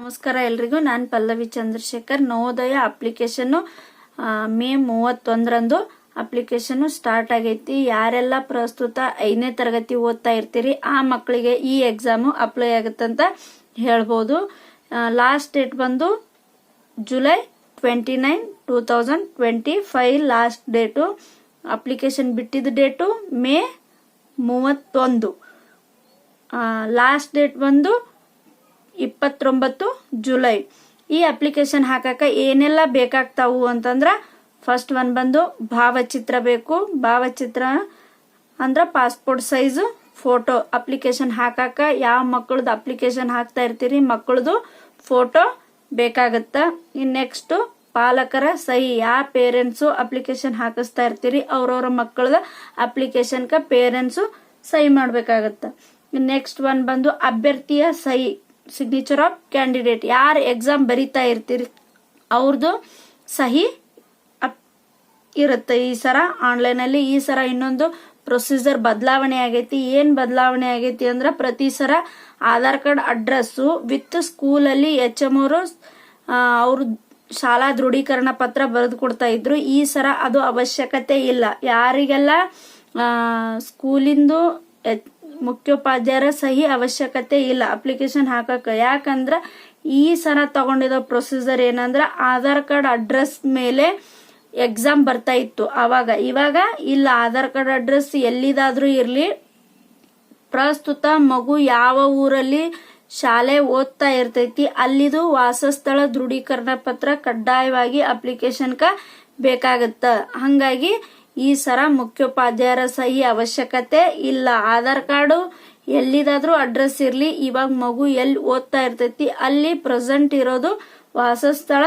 ನಮಸ್ಕಾರ ಎಲ್ರಿಗೂ. ನಾನು ಪಲ್ಲವಿ ಚಂದ್ರಶೇಖರ್. ನವೋದಯ ಅಪ್ಲಿಕೇಶನ್ನು ಮೇ ಮೂವತ್ತೊಂದರಂದು ಅಪ್ಲಿಕೇಶನ್ ಸ್ಟಾರ್ಟ್ ಆಗೈತಿ. ಯಾರೆಲ್ಲ ಪ್ರಸ್ತುತ ಐದನೇ ತರಗತಿ ಓದ್ತಾ ಇರ್ತೀರಿ, ಆ ಮಕ್ಕಳಿಗೆ ಈ ಎಕ್ಸಾಮು ಅಪ್ಲೈ ಆಗುತ್ತಂತ ಹೇಳ್ಬೋದು. ಲಾಸ್ಟ್ ಡೇಟ್ ಬಂದು July twenty nine, two thousand twenty five last date application ಬಿಟ್ಟಿದ್ದ ಡೇಟು ಮೇ ಮೂವತ್ತೊಂದು. ಲಾಸ್ಟ್ ಡೇಟ್ ಬಂದು ಇಪ್ಪತ್ತೊಂಬತ್ತು ಜುಲೈ. ಈ ಅಪ್ಲಿಕೇಶನ್ ಹಾಕಕ ಏನೆಲ್ಲ ಬೇಕಾಗ್ತಾವು ಅಂತಂದ್ರೆ ಫಸ್ಟ್ ಒನ್ ಬಂದು ಭಾವಚಿತ್ರ ಬೇಕು. ಭಾವಚಿತ್ರ ಅಂದ್ರೆ ಪಾಸ್ಪೋರ್ಟ್ ಸೈಜ್ ಫೋಟೋ ಅಪ್ಲಿಕೇಶನ್ ಹಾಕಕ್ಕೆ ಯಾವ ಮಕ್ಕಳದು ಅಪ್ಲಿಕೇಶನ್ ಹಾಕ್ತಾ ಇರ್ತೀರಿ, ಮಕ್ಕಳದು ಫೋಟೋ ಬೇಕಾಗತ್ತೆ. ಇನ್ ನೆಕ್ಸ್ಟ್ ಪಾಲಕರ ಸಹಿ, ಯಾವ ಪೇರೆಂಟ್ಸು ಅಪ್ಲಿಕೇಶನ್ ಹಾಕಿಸ್ತಾ ಇರ್ತೀರಿ, ಅವ್ರವ್ರ ಮಕ್ಕಳದ ಅಪ್ಲಿಕೇಶನ್ಗೆ ಪೇರೆಂಟ್ಸು ಸಹಿ ಮಾಡಬೇಕಾಗತ್ತೆ. ನೆಕ್ಸ್ಟ್ ಒನ್ ಬಂದು ಅಭ್ಯರ್ಥಿಯ ಸಹಿ. ಸಿಗ್ನೇಚರ್ ಆಫ್ ಕ್ಯಾಂಡಿಡೇಟ್ ಯಾರು ಎಕ್ಸಾಮ್ ಬರಿತಾ ಇರ್ತೀರಿ ಅವ್ರದ್ದು ಸಹಿ ಇರುತ್ತೆ. ಈ ಸರ ಆನ್ಲೈನಲ್ಲಿ ಈ ಸರ ಇನ್ನೊಂದು ಪ್ರೊಸೀಜರ್ ಬದಲಾವಣೆ ಆಗೈತಿ. ಏನ್ ಬದಲಾವಣೆ ಆಗೈತಿ ಅಂದ್ರೆ ಪ್ರತಿ sir Aadhaar card address with ಸ್ಕೂಲಲ್ಲಿ ಎಚ್ ಎಂ ಅವರು ಅವ್ರ ಶಾಲಾ ದೃಢೀಕರಣ ಪತ್ರ ಬರೆದು ಕೊಡ್ತಾ ಇದ್ರು. ಈ ಸರ ಅದು ಅವಶ್ಯಕತೆ ಇಲ್ಲ. ಯಾರಿಗೆಲ್ಲ ಸ್ಕೂಲಿಂದು ಮುಖ್ಯೋಪಾಧ್ಯಾಯರ ಸಹಿ ಅವಶ್ಯಕತೆ ಇಲ್ಲ. ಅಪ್ಲಿಕೇಶನ್ ಹಾಕಕ ಯಾಕಂದ್ರ ಈ ಸರ ತಗೊಂಡಿರೋ ಪ್ರೊಸೀಜರ್ ಏನಂದ್ರ ಆಧಾರ್ ಕಾರ್ಡ್ ಅಡ್ರೆಸ್ ಮೇಲೆ ಎಕ್ಸಾಮ್ ಬರ್ತಾ ಇತ್ತು. ಅವಾಗ, ಇವಾಗ ಇಲ್ಲ. ಆಧಾರ್ ಕಾರ್ಡ್ ಅಡ್ರೆಸ್ ಎಲ್ಲಿದಾದ್ರೂ ಇರ್ಲಿ. ಪ್ರಸ್ತುತ ಮಗು ಯಾವ ಊರಲ್ಲಿ ಶಾಲೆ ಓದ್ತಾ ಇರ್ತೈತಿ, ಅಲ್ಲಿದು ವಾಸಸ್ಥಳ ದೃಢೀಕರಣ ಪತ್ರ ಕಡ್ಡಾಯವಾಗಿ ಅಪ್ಲಿಕೇಶನ್ಕ ಬೇಕಾಗತ್ತ. ಹಂಗಾಗಿ ಈ ಸರ ಮುಖ್ಯೋಪಾಧ್ಯಾಯರ ಸಹಿ ಅವಶ್ಯಕತೆ ಇಲ್ಲ. ಆಧಾರ್ ಕಾರ್ಡು ಎಲ್ಲಿದಾದ್ರೂ ಅಡ್ರೆಸ್ ಇರ್ಲಿ. ಇವಾಗ ಮಗು ಎಲ್ಲಿ ಓದ್ತಾ ಇರ್ತೈತಿ, ಅಲ್ಲಿ ಪ್ರೆಸೆಂಟ್ ಇರೋದು ವಾಸಸ್ಥಳ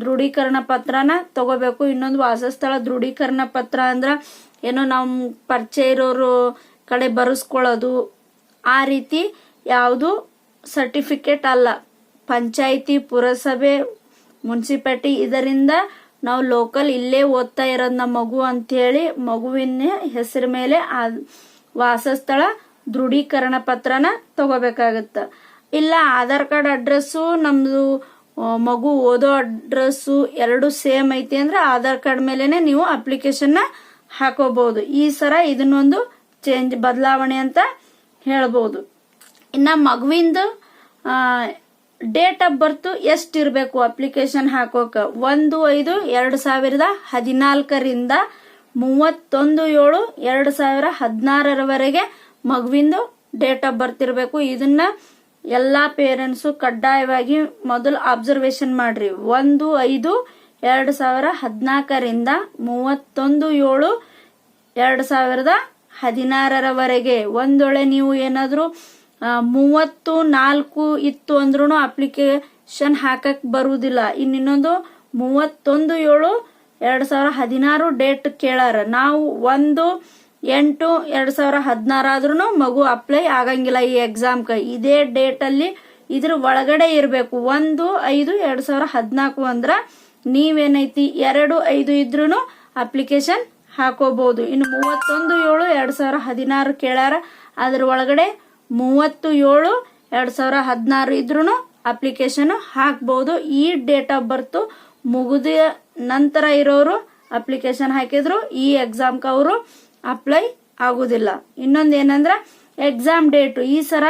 ದೃಢೀಕರಣ ಪತ್ರನ ತಗೋಬೇಕು. ಇನ್ನೊಂದು ವಾಸಸ್ಥಳ ದೃಢೀಕರಣ ಪತ್ರ ಅಂದ್ರ ಏನೋ ನಮ್ ಪರಿಚಯ ಇರೋರು ಕಡೆ ಬರೆಸ್ಕೊಳ್ಳೋದು. ಆ ರೀತಿ ಯಾವುದು ಸರ್ಟಿಫಿಕೇಟ್ ಅಲ್ಲ. ಪಂಚಾಯಿತಿ, ಪುರಸಭೆ, ಮುನ್ಸಿಪಾಲ್ಟಿ ಇದರಿಂದ ನಾವು ಲೋಕಲ್ ಇಲ್ಲೇ ಓದ್ತಾ ಇರೋದು ನಮ್ಮ ಮಗು ಅಂತೇಳಿ ಮಗುವಿನ ಹೆಸರ ಮೇಲೆ ಆ ವಾಸಸ್ಥಳ ದೃಢೀಕರಣ ಪತ್ರನ ತಗೋಬೇಕಾಗತ್ತ. ಇಲ್ಲ ಆಧಾರ್ ಕಾರ್ಡ್ ಅಡ್ರೆಸ್ಸು ನಮ್ದು ಮಗು ಓದೋ ಅಡ್ರೆಸ್ಸು ಎರಡು ಸೇಮ್ ಐತಿ ಅಂದ್ರೆ ಆಧಾರ್ ಕಾರ್ಡ್ ಮೇಲೆನೆ ನೀವು ಅಪ್ಲಿಕೇಶನ್ ಹಾಕೋಬಹುದು ಈ ಸರ ಇದನ್ನೊಂದು ಚೇಂಜ್ ಬದಲಾವಣೆ ಅಂತ ಹೇಳ್ಬೋದು. ಇನ್ನ ಮಗುವಿಂದು ಡೇಟ್ ಆಫ್ ಬರ್ತ್ ಎಷ್ಟ್ ಇರಬೇಕು ಅಪ್ಲಿಕೇಶನ್ ಹಾಕೋಕ ಒಂದು, ಐದು, ಎರಡು ಸಾವಿರದ ಹದಿನಾಲ್ಕರಿಂದ ಮೂವತ್ತೊಂದು, ಏಳು, ಎರಡು ಸಾವಿರ ಹದಿನಾರರವರೆಗೆ ಮಗುವಿಂದು ಡೇಟ್ ಆಫ್ ಬರ್ತ್ ಇರಬೇಕು. ಇದನ್ನ ಎಲ್ಲಾ ಪೇರೆಂಟ್ಸು ಕಡ್ಡಾಯವಾಗಿ ಮೊದಲು ಅಬ್ಸರ್ವೇಷನ್ ಮಾಡ್ರಿ. ಒಂದು, ಐದು, ಎರಡು ಸಾವಿರ ಹದಿನಾಲ್ಕರಿಂದ ಮೂವತ್ತೊಂದು, ಏಳು, ಎರಡು ಸಾವಿರದ ಹದಿನಾರರವರೆಗೆ ಒಂದೊಳೆ ನೀವು ಏನಾದರೂ ಮೂವತ್ತು, ನಾಲ್ಕು ಇತ್ತು ಅಂದ್ರೂ ಅಪ್ಲಿಕೇಶನ್ ಹಾಕಕ್ಕೆ ಬರುವುದಿಲ್ಲ ಇನ್ನೊಂದು ಮೂವತ್ತೊಂದು ಏಳು ಎರಡು ಸಾವಿರ ಹದಿನಾರು ಡೇಟ್ ಕೇಳಾರ. ನಾವು ಒಂದು, ಎಂಟು, ಎರಡು ಸಾವಿರ ಹದಿನಾರಾದ್ರೂ ಮಗು ಅಪ್ಲೈ ಆಗಂಗಿಲ್ಲ ಈ ಎಕ್ಸಾಮ್ಗೆ ಇದೇ ಡೇಟಲ್ಲಿ ಇದ್ರ ಒಳಗಡೆ ಇರಬೇಕು. ಒಂದು, ಐದು, ಎರಡು ಸಾವಿರ ಹದಿನಾಲ್ಕು ಅಂದ್ರೆ ನೀವೇನೈತಿ? ಎರಡು, ಐದು ಇದ್ರೂ ಅಪ್ಲಿಕೇಶನ್ ಹಾಕೋಬಹುದು ಇನ್ನು ಮೂವತ್ತೊಂದು ಏಳು ಎರಡು ಸಾವಿರ ಹದಿನಾರು ಕೇಳಾರ. ಅದ್ರ ಒಳಗಡೆ ಮೂವತ್ತು ಏಳು ಎರಡು ಸಾವಿರ ಹದಿನಾರು ಇದ್ರೂ ಅಪ್ಲಿಕೇಶನ್ ಹಾಕ್ಬಹುದು ಈ ಡೇಟ್ ಆಫ್ ಬರ್ತ್ ಮುಗಿದ ನಂತರ ಇರೋರು ಅಪ್ಲಿಕೇಶನ್ ಹಾಕಿದ್ರು. ಈ ಎಕ್ಸಾಮ್ಗೆ ಅವರು ಅಪ್ಲೈ ಆಗುದಿಲ್ಲ. ಇನ್ನೊಂದು ಏನಂದ್ರ ಎಕ್ಸಾಮ್ ಡೇಟು ಈ ಸರ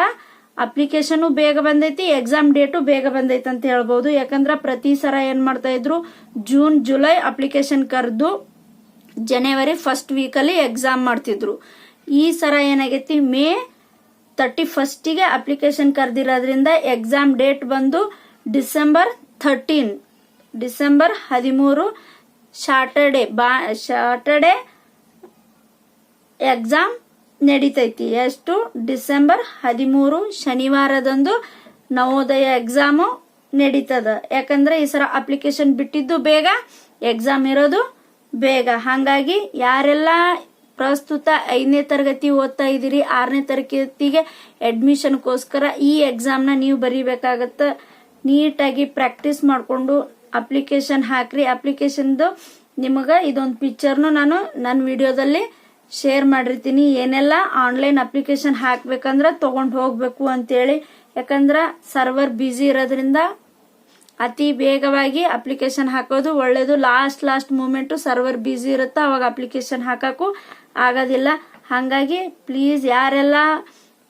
ಅಪ್ಲಿಕೇಶನ್ ಬೇಗ ಬಂದೈತಿ ಎಕ್ಸಾಮ್ ಡೇಟು ಬೇಗ ಬಂದೈತಿ ಅಂತ ಹೇಳ್ಬೋದು. ಯಾಕಂದ್ರ ಪ್ರತಿ ಸರ ಏನ್ ಮಾಡ್ತಾ ಇದ್ರು ಜೂನ್ ಜುಲೈ ಅಪ್ಲಿಕೇಶನ್ ಕರೆದು ಜನವರಿ ಫಸ್ಟ್ ವೀಕಲ್ಲಿ ಎಕ್ಸಾಮ್ ಮಾಡ್ತಿದ್ರು. ಈ ಸರ ಏನಾಗೈತಿ ಮೇ ತರ್ಟಿ ಫಸ್ಟಿಗೆ ಅಪ್ಲಿಕೇಶನ್ ಕರೆದಿರೋದ್ರಿಂದ ಎಕ್ಸಾಮ್ ಡೇಟ್ ಬಂದು ಡಿಸೆಂಬರ್ ಥರ್ಟೀನ್ ಡಿಸೆಂಬರ್ ಹದಿಮೂರು ಶಾಟರ್ಡೆ ಬಾ ಶಾಟರ್ಡೆ ಎಕ್ಸಾಮ್ ನಡೀತೈತಿ. ಎಷ್ಟು? ಡಿಸೆಂಬರ್ ಹದಿಮೂರು, ಶನಿವಾರದಂದು ನವೋದಯ ಎಕ್ಸಾಮು ನಡೀತದ. ಯಾಕಂದ್ರೆ ಈ ಸಲ ಅಪ್ಲಿಕೇಶನ್ ಬಿಟ್ಟಿದ್ದು ಬೇಗ ಎಕ್ಸಾಮ್ ಇರೋದು ಬೇಗ. ಹಾಗಾಗಿ ಯಾರೆಲ್ಲ ಪ್ರಸ್ತುತ ಐದನೇ ತರಗತಿ ಓದ್ತಾ ಇದ್ದೀರಿ, ಆರನೇ ತರಗತಿಗೆ ಅಡ್ಮಿಷನ್ಗೋಸ್ಕರ ಈ ಎಕ್ಸಾಮ್ನ ನೀವು ಬರೀಬೇಕಾಗತ್ತೆ. ನೀಟಾಗಿ ಪ್ರಾಕ್ಟೀಸ್ ಮಾಡಿಕೊಂಡು ಅಪ್ಲಿಕೇಶನ್ ಹಾಕ್ರಿ. ಅಪ್ಲಿಕೇಶನ್ದು ನಿಮಗೆ ಇದೊಂದು ಪಿಕ್ಚರ್ನು ನಾನು ನನ್ನ ವಿಡಿಯೋದಲ್ಲಿ ಶೇರ್ ಮಾಡಿರ್ತೀನಿ. ಏನೆಲ್ಲ ಆನ್ಲೈನ್ ಅಪ್ಲಿಕೇಶನ್ ಹಾಕ್ಬೇಕಂದ್ರೆ ತೊಗೊಂಡು ಹೋಗಬೇಕು ಅಂತೇಳಿ. ಯಾಕಂದ್ರೆ ಸರ್ವರ್ ಬ್ಯುಸಿ ಇರೋದ್ರಿಂದ ಅತಿ ಬೇಗವಾಗಿ ಅಪ್ಲಿಕೇಶನ್ ಹಾಕೋದು ಒಳ್ಳೇದು. Last last moment server busy ಇರುತ್ತೆ ಅವಾಗ ಅಪ್ಲಿಕೇಶನ್ ಹಾಕಕ್ಕೂ ಆಗೋದಿಲ್ಲ. ಹಾಗಾಗಿ ಪ್ಲೀಸ್ ಯಾರೆಲ್ಲ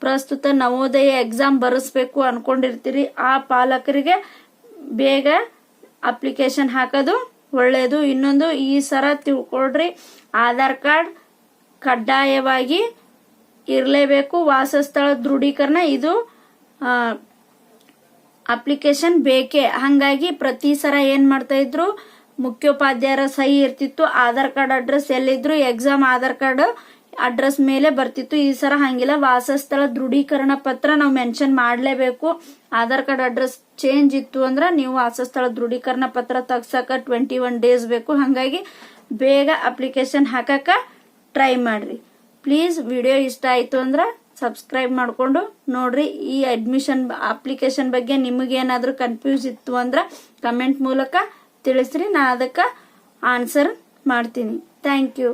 ಪ್ರಸ್ತುತ ನವೋದಯ ಎಕ್ಸಾಮ್ ಬರೆಸ್ಬೇಕು ಅನ್ಕೊಂಡಿರ್ತೀರಿ, ಆ ಪಾಲಕರಿಗೆ ಬೇಗ ಅಪ್ಲಿಕೇಶನ್ ಹಾಕೋದು ಒಳ್ಳೆಯದು ಇನ್ನೊಂದು ಈ ಸರ ತಿಳ್ಕೊಳ್ರಿ. ಆಧಾರ್ ಕಾರ್ಡ್ ಕಡ್ಡಾಯವಾಗಿ ಇರಲೇಬೇಕು. ವಾಸಸ್ಥಳ ದೃಢೀಕರಣ. ಇದು ಅಪ್ಲಿಕೇಶನ್ ಬೇಕೇ? ಹಂಗಾಗಿ ಪ್ರತಿ ಸರ ಏನ್ ಮಾಡ್ತಾ ಇದ್ರು, ಮುಖ್ಯೋಪಾಧ್ಯಾಯರ ಸಹಿ ಇರ್ತಿತ್ತು, ಆಧಾರ್ ಕಾರ್ಡ್ ಅಡ್ರೆಸ್ ಎಲ್ಲಿದ್ರು, ಎಕ್ಸಾಮ್ ಆಧಾರ್ ಕಾರ್ಡ್ ಅಡ್ರೆಸ್ ಮೇಲೆ ಬರ್ತಿತ್ತು. ಈ ಸರ ಹಂಗಿಲ್ಲ. ವಾಸಸ್ಥಳ ದೃಢೀಕರಣ ಪತ್ರ ನಾವು ಮೆನ್ಷನ್ ಮಾಡಲೇಬೇಕು. ಆಧಾರ್ ಕಾರ್ಡ್ ಅಡ್ರೆಸ್ ಚೇಂಜ್ ಇತ್ತು ಅಂದ್ರೆ ನೀವು ವಾಸಸ್ಥಳ ದೃಢೀಕರಣ ಪತ್ರ ತಗ್ಸಕ ಟ್ವೆಂಟಿ ಒನ್ ಡೇಸ್ ಬೇಕು. ಹಂಗಾಗಿ ಬೇಗ ಅಪ್ಲಿಕೇಶನ್ ಹಾಕಕ ಟ್ರೈ ಮಾಡ್ರಿ. ಪ್ಲೀಸ್ ವಿಡಿಯೋ ಇಷ್ಟ ಆಯ್ತು ಅಂದ್ರೆ ಸಬ್ಸ್ಕ್ರೈಬ್ ಮಾಡಿಕೊಂಡು ನೋಡ್ರಿ. ಈ ಅಡ್ಮಿಷನ್ ಅಪ್ಲಿಕೇಶನ್ ಬಗ್ಗೆ ನಿಮಗೇನಾದರೂ ಕನ್ಫ್ಯೂಸ್ ಇತ್ತು ಅಂದ್ರೆ ಕಮೆಂಟ್ ಮೂಲಕ ತಿಳಿಸ್ರಿ. ನಾ ಅದಕ್ಕೆ ಆನ್ಸರ್ ಮಾಡ್ತೀನಿ. Thank you